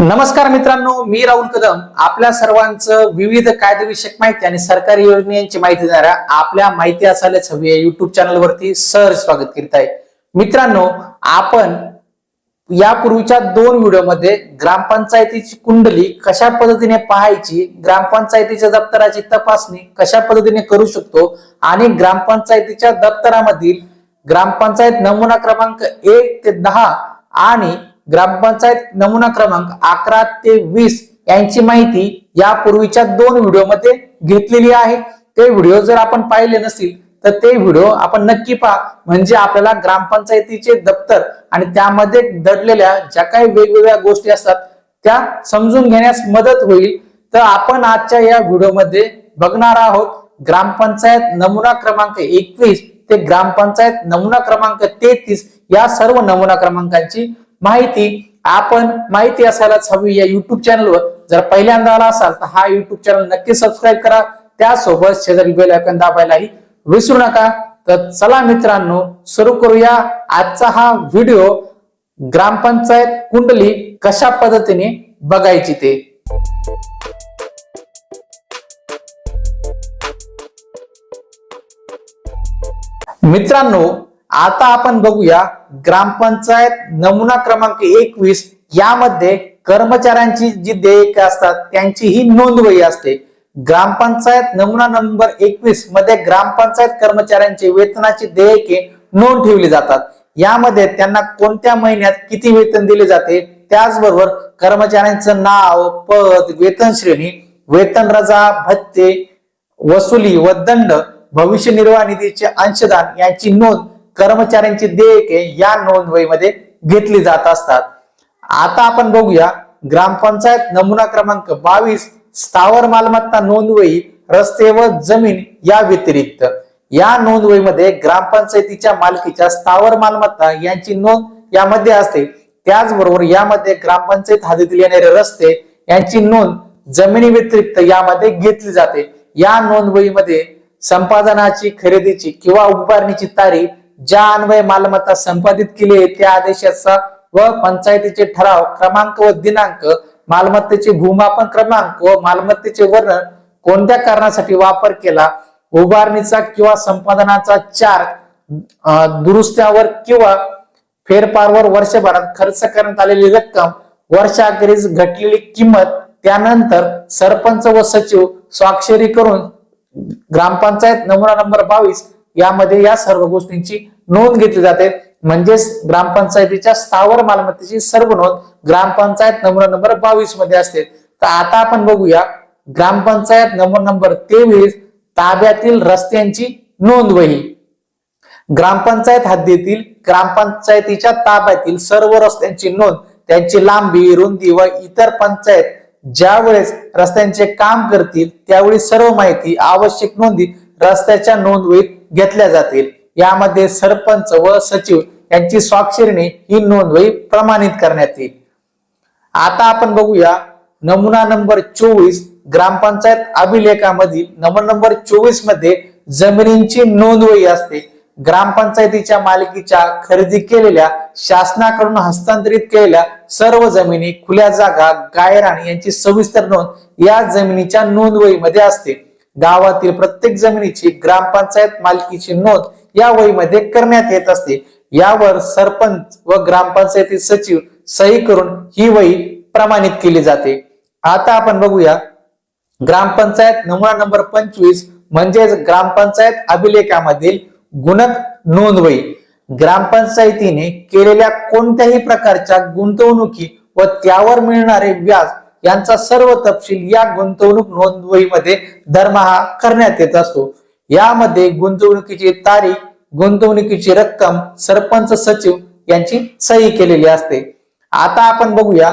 नमस्कार मित्रांनो मी राहुल कदम. आपल्या सर्वांचं विविध कायदेविषयक माहिती आणि सरकारी योजनांची माहिती देणाऱ्या आपल्या माहिती असायलाच हवी या युट्यूब चॅनलवरती सर स्वागत करीत आहे. मित्रांनो आपण यापूर्वीच्या दोन व्हिडिओमध्ये ग्रामपंचायतीची कुंडली कशा पद्धतीने पाहायची ग्रामपंचायतीच्या दप्तराची तपासणी कशा पद्धतीने करू शकतो आणि ग्रामपंचायतीच्या दप्तरामधील ग्रामपंचायत नमुना क्रमांक एक ते दहा आणि ग्रामपंचायत नमुना क्रमांक अकरा ते वीस यांची माहिती यापूर्वीच्या दोन व्हिडिओमध्ये घेतलेली आहे. ते व्हिडिओ जर आपण पाहिले नसतील तर ते व्हिडिओ आपण नक्की पहा. म्हणजे आपल्याला ग्रामपंचायतीचे दप्तर आणि त्यामध्ये दडलेल्या ज्या काही वेगवेगळ्या गोष्टी असतात त्या समजून घेण्यास मदत होईल. तर आपण आजच्या या व्हिडिओमध्ये बघणार आहोत ग्रामपंचायत नमुना क्रमांक एकवीस ते ग्रामपंचायत नमुना क्रमांक तेहतीस या सर्व नमुना क्रमांकांची माहिती आपण माहिती असायलाच हवी या युट्यूब चॅनलवर जर पहिल्यांदा आला असाल तर हा युट्यूब चॅनल नक्की सबस्क्राईब करा. त्यासोबत शेजारी बेल आयकॉन दाबायलाही विसरू नका. तर चला मित्रांनो सुरू करूया आजचा हा व्हिडिओ ग्रामपंचायत कुंडली कशा पद्धतीने बघायची ते? मित्रांनो आता आपण बघूया ग्रामपंचायत नमुना क्रमांक एकवीस यामध्ये कर्मचाऱ्यांची जी देयके असतात त्यांची ही नोंदवही असते. ग्रामपंचायत नमुना नंबर एकवीसमध्ये ग्रामपंचायत कर्मचाऱ्यांचे वेतनाची देयके नोंद ठेवली जातात. यामध्ये त्यांना कोणत्या महिन्यात किती वेतन दिले जाते? त्याचबरोबर कर्मचाऱ्यांचं नाव पद वेतन श्रेणी वेतन रजा भत्ते वसुली व दंड भविष्य निर्वाह निधीचे अंशदान यांची नोंद कर्मचाऱ्यांची देयके या नोंदवहीमध्ये घेतली जात असतात. आता आपण बघूया ग्रामपंचायत नमुना क्रमांक बावीस स्थावर मालमत्ता नोंदवही रस्ते व जमीन या व्यतिरिक्त. या नोंदवहीमध्ये ग्रामपंचायतीच्या मालकीच्या स्थावर मालमत्ता यांची नोंद यामध्ये असते. त्याचबरोबर यामध्ये ग्रामपंचायत हद्दीतील येणारे रस्ते यांची नोंद जमिनी व्यतिरिक्त यामध्ये घेतली जाते. या नोंदवहीमध्ये संपादनाची खरेदीची किंवा उभारणीची तारीख ज्या अन्वय मालमत्ता संपादित केली आहे त्या आदेशाचा व पंचायतीचे ठराव क्रमांक व दिनांक मालमत्तेचे भूमापन क्रमांक व मालमत्तेचे वर्णन कोणत्या कारणासाठी वापर केला? उभारणीचा किंवा संपादनाचा चार दुरुस्त्यावर किंवा फेरफारवर वर्षभरात खर्च करण्यात आलेली रक्कम वर्षाखेरीस घटलेली किंमत त्यानंतर सरपंच व सचिव स्वाक्षरी करून ग्रामपंचायत नमुना नंबर बावीस यामध्ये या सर्व गोष्टींची नोंद घेतली जाते. म्हणजेच ग्रामपंचायतीच्या स्थावर मालमत्तेची सर्व नोंद ग्रामपंचायत नमुना नंबर बावीसमध्ये असते. तर आता आपण बघूया ग्रामपंचायत नमुना नंबर तेवीस ताब्यातील रस्त्यांची नोंद वही. ग्रामपंचायत हद्दीतील ग्रामपंचायतीच्या ताब्यातील सर्व रस्त्यांची नोंद त्यांची लांबी रुंदी व इतर पंचायत ज्या वेळेस रस्त्यांचे काम करतील त्यावेळी सर्व माहिती आवश्यक नोंदी रस्त्याच्या नोंदवहीत घेतल्या जातील. यामध्ये सरपंच व सचिव यांची स्वाक्षरीने ही नोंदवही प्रमाणित करण्यात येईल. आता आपण बघूया नमुना नंबर चोवीस ग्रामपंचायत अभिलेखामधील नमुना नंबर चोवीसमध्ये जमिनींची नोंदवही असते. ग्रामपंचायतीच्या मालकीच्या खरेदी केलेल्या शासनाकडून हस्तांतरित केलेल्या सर्व जमिनी खुल्या जागा गायराणी यांची सविस्तर नोंद या जमिनीच्या नोंदवहीमध्ये असते. गावातील प्रत्येक जमिनीची ग्रामपंचायत मालकीची नोंद या वहीमध्ये करण्यात येत असते. यावर सरपंच व ग्रामपंचायती सचिव सही करून ही वही प्रमाणित केली जाते. आता आपण बघूया. ग्रामपंचायत नमुना नंबर पंचवीस म्हणजेच ग्रामपंचायत अभिलेखामधील गुणक नोंदवही ग्रामपंचायतीने केलेल्या कोणत्याही प्रकारच्या गुंतवणुकी व त्यावर मिळणारे व्याज यांचा सर्व तपशील या गुंतवणूक नोंदवहीमध्ये दरमहा करण्यात येत असतो. यामध्ये गुंतवणुकीची तारीख गुंतवणुकीची रक्कम सरपंच सचिव यांची सही केलेली असते. आता आपण बघूया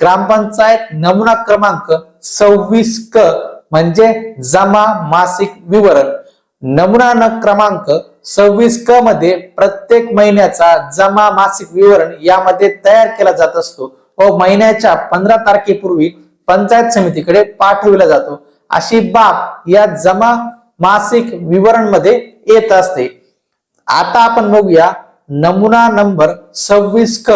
ग्रामपंचायत नमुना क्रमांक सव्वीस क म्हणजे जमा मासिक विवरण. नमुना न क्रमांक सव्वीस क मध्ये प्रत्येक महिन्याचा जमा मासिक विवरण यामध्ये तयार केला जात असतो. व महिन्याच्या पंधरा तारखेपूर्वी पंचायत समितीकडे पाठविला जातो. अशी बाब या जमा मासिक विवरणमध्ये येत असते. आता आपण बघूया नमुना नंबर सव्वीस क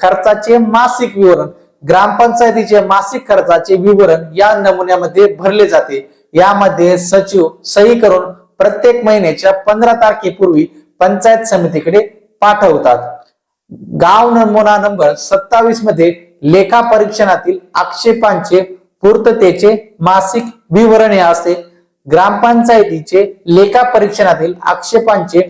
खर्चाचे मासिक विवरण. ग्रामपंचायतीचे मासिक खर्चाचे विवरण या नमुन्यामध्ये भरले जाते. यामध्ये सचिव सही करून प्रत्येक महिन्याच्या पंधरा तारखेपूर्वी पंचायत समितीकडे पाठवतात. गाव नमुना नंबर सत्तावीसमध्ये लेखा परीक्षणातील आक्षेपांचे पूर्ततेचे मासिक विवरण हे असते ग्रामपंचायतीचे लेखा परीक्षणातील आक्षेपांचे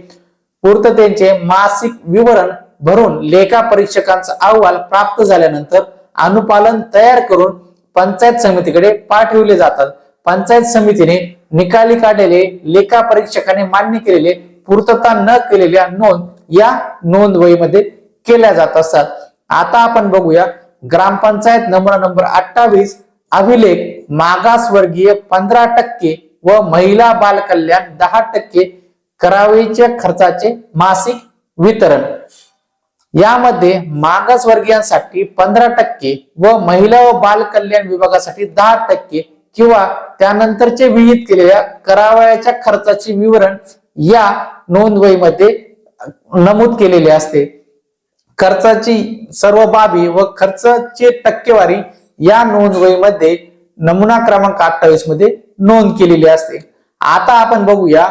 पूर्ततेचे मासिक विवरण भरून लेखा परीक्षकांचा अहवाल प्राप्त झाल्यानंतर अनुपालन तयार करून पंचायत समितीकडे पाठविले जातात. पंचायत समितीने निकाली काढलेले लेखा परीक्षकाने मान्य केलेले पूर्तता न केलेल्या नोंद या नोंदवहीमध्ये केल्या जात असतात. आता आपण बघूया ग्रामपंचायत नमुना नंबर अठ्ठावीस अभिलेख मागासवर्गीय पंधरा टक्के व महिला बाल कल्याण दहा टक्के करावेच्या खर्चाचे मासिक वितरण. यामध्ये मागासवर्गीयांसाठी पंधरा टक्के व महिला व बाल कल्याण विभागासाठी दहा टक्के किंवा त्यानंतरचे विहित केलेल्या करावयाच्या खर्चाचे विवरण या नोंदवहीमध्ये नमूद केलेले असते. खर्चाची सर्व बाबी व खर्चाची टक्केवारी या नोंदवहीमध्ये नमुना क्रमांक अठ्ठावीसमध्ये नोंद केलेली असते. आता आपण बघूया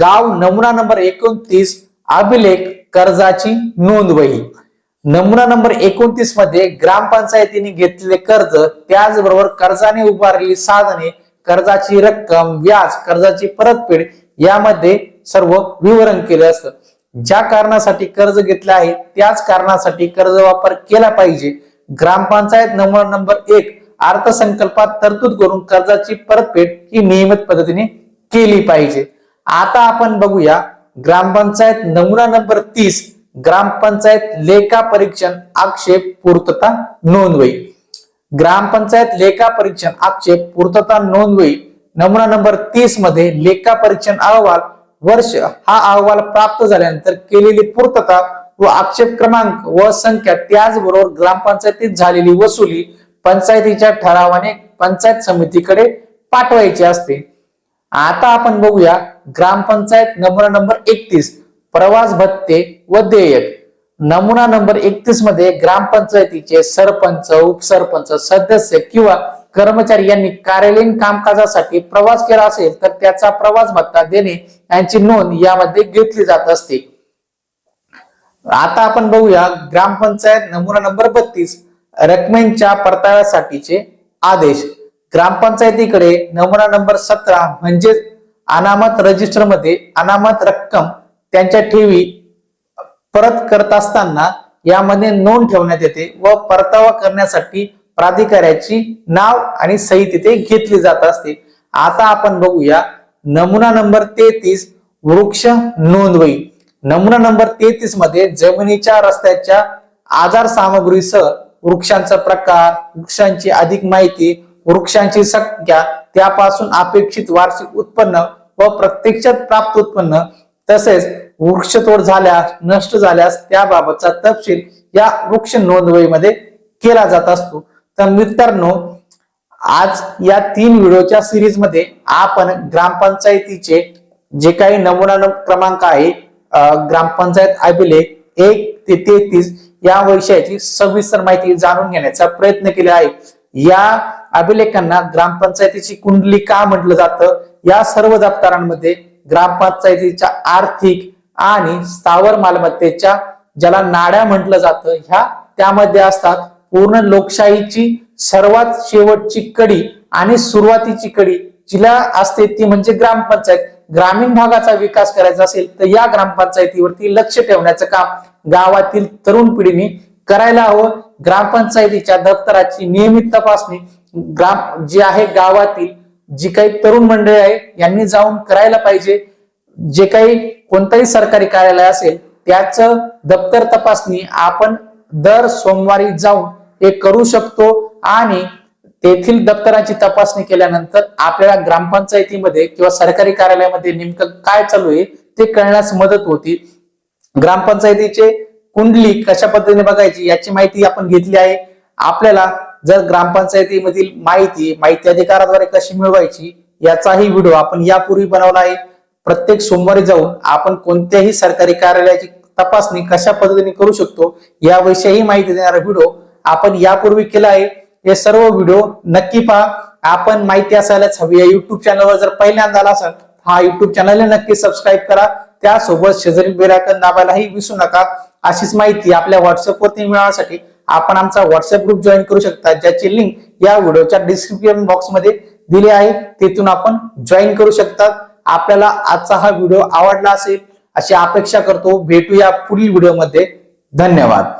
गाव नमुना नंबर एकोणतीस अभिलेख कर्जाची नोंदवही. नमुना नंबर एकोणतीसमध्ये ग्रामपंचायतीने घेतलेले कर्ज त्याचबरोबर कर्जाने उभारलेली साधने कर्जाची रक्कम व्याज कर्जाची परतफेड यामध्ये सर्व विवरण केले असतं. ज्या कारणासाठी कर्ज घेतले आहे त्याच कारणासाठी कर्ज वापर केला पाहिजे. ग्रामपंचायत नमुना नंबर एक अर्थसंकल्पात तरतूद करून कर्जाची परतफेड ही नियमित पद्धतीने केली पाहिजे. आता आपण बघूया ग्रामपंचायत नमुना नंबर तीस ग्रामपंचायत लेखा परीक्षण आक्षेप पूर्तता नोंदवही ग्रामपंचायत लेखा परीक्षण आक्षेप पूर्तता नोंदवही नमुना नंबर तीसमध्ये लेखा परीक्षण अहवाल वर्ष हा अहवाल प्राप्त झाल्यानंतर केलेली पूर्तता व आक्षेप क्रमांक व संख्या त्याचबरोबर ग्रामपंचायतीत झालेली वसुली पंचायतीच्या ठरावाने पंचायत समितीकडे पाठवायची असते. आता आपण बघूया ग्रामपंचायत नमुना नंबर एकतीस प्रवास भत्ते व देयक. नमुना नंबर एकतीसमध्ये ग्रामपंचायतीचे सरपंच उपसरपंच सदस्य किंवा कर्मचारी यांनी कार्यालयीन कामकाजासाठी प्रवास केला असेल तर त्याचा प्रवास भत्ता देणे यांची नोंद यामध्ये घेतली जात असते. आता आपण बघूया ग्रामपंचायत नमुना नंबर बत्तीस रकमेच्या परताव्यासाठीचे आदेश. ग्रामपंचायतीकडे नमुना नंबर सतरा म्हणजेच अनामत रजिस्टरमध्ये अनामत रक्कम त्यांच्या ठेवी परत करत असताना यामध्ये नोंद ठेवण्यात येते व परतावा करण्यासाठी प्राधिकाऱ्याची नाव आणि सही तिथे घेतली जात असते. आता आपण बघूया नमुना नंबर तेहतीस वृक्ष नोंदवई. नमुना नंबर तेहतीसमध्ये जमिनीच्या रस्त्याच्या आधार सामग्रीसह वृक्षांचा प्रकार वृक्षांची अधिक माहिती वृक्षांची संख्या त्यापासून अपेक्षित वार्षिक उत्पन्न व प्रत्यक्षात प्राप्त उत्पन्न तसेच वृक्षतोड झाल्यास नष्ट झाल्यास त्याबाबतचा तपशील या वृक्ष नोंदवहीमध्ये केला जात असतो. तर मित्रांनो आज या तीन व्हिडिओच्या सिरीजमध्ये आपण ग्रामपंचायतीचे जे काही नमुना क्रमांक आहे ग्रामपंचायत अभिलेख एक ते तेहतीस या विषयाची सविस्तर माहिती जाणून घेण्याचा प्रयत्न केला आहे. या अभिलेखांना ग्रामपंचायतीची कुंडली का म्हटलं जातं? या सर्व दप्तरांमध्ये ग्रामपंचायतीच्या आर्थिक आणि स्थावर मालमत्तेच्या ज्याला नाड्या म्हटलं जातं ह्या त्यामध्ये असतात. पूर्ण लोकशाहीची सर्वात शेवटची कडी आणि सुरुवातीची कडी जिला असते ती म्हणजे ग्रामपंचायत. ग्रामीण भागाचा विकास करायचा असेल तर या ग्रामपंचायतीवरती लक्ष ठेवण्याचं काम गावातील तरुण पिढीने करायला हवं. ग्रामपंचायतीच्या दप्तराची नियमित तपासणी ग्राम जी आहे गावातील जी काही तरुण मंडळी आहे यांनी जाऊन करायला पाहिजे. जे काही कोणताही सरकारी कार्यालय असेल त्याचं दप्तर तपासणी आपण दर सोमवारी जाऊन ते करू शकतो आणि तेथील दप्तराची तपासणी केल्यानंतर आपल्याला ग्रामपंचायतीमध्ये किंवा सरकारी कार्यालयामध्ये नेमकं काय चालू आहे ते कळण्यास मदत होती. ग्रामपंचायतीचे कुंडली कशा पद्धतीने बघायची याची माहिती आपण घेतली आहे. आपल्याला जर ग्रामपंचायतीमधील माहिती माहिती अधिकाराद्वारे कशी मिळवायची याचाही व्हिडिओ आपण यापूर्वी बनवला आहे. प्रत्येक सोमवारी जाऊन आपण कोणत्याही सरकारी कार्यालयाची तपासणी कशा पद्धतीने करू शकतो याविषयी माहिती देणारा व्हिडिओ आपण यापूर्वी केला आहे. हे सर्व व्हिडिओ नक्की पहा. आपण माहिती असायलाच हवी. या युट्यूब चॅनलवर जर पहिल्यांदा आला असाल हा युट्यूब चॅनल नक्की सबस्क्राईब करा. त्यासोबत शेजारी बेरायकन दाबायलाही विसरू नका. अशीच माहिती आपल्या व्हॉट्सअपवरती मिळवण्यासाठी आपण आमचा व्हॉट्सअप ग्रुप जॉईन करू शकता ज्याची लिंक या व्हिडिओच्या डिस्क्रिप्शन बॉक्समध्ये दिली आहे. तिथून आपण जॉईन करू शकता. आपल्याला आजचा हा व्हिडिओ आवडला असेल अशी अपेक्षा करतो. भेटूया पुढील व्हिडिओमध्ये. धन्यवाद.